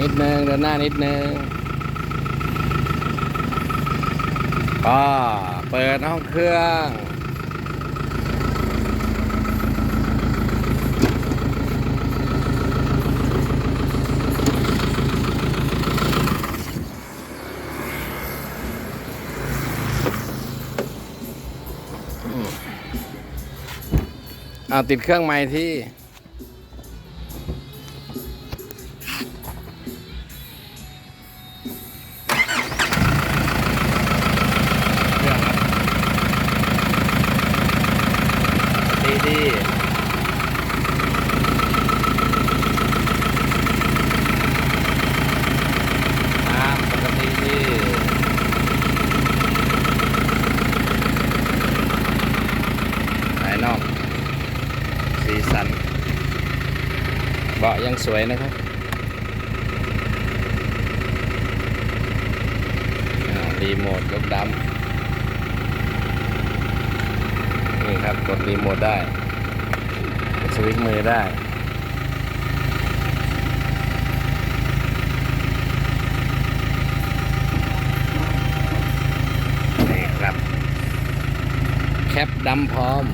นิดนึงเดินหน้านิดนึงก็เปิดห้องเครื่องเอาติดเครื่องใหม่ที่ ดีดีน้ำปกติดีภายนอก สีสัน เบาะยังสวยนะครับอ่ารีโมทยกดำ นี่ครับกดรีโมทได้กดสวิตช์มือได้นี่ครับ แคปดำพร้อม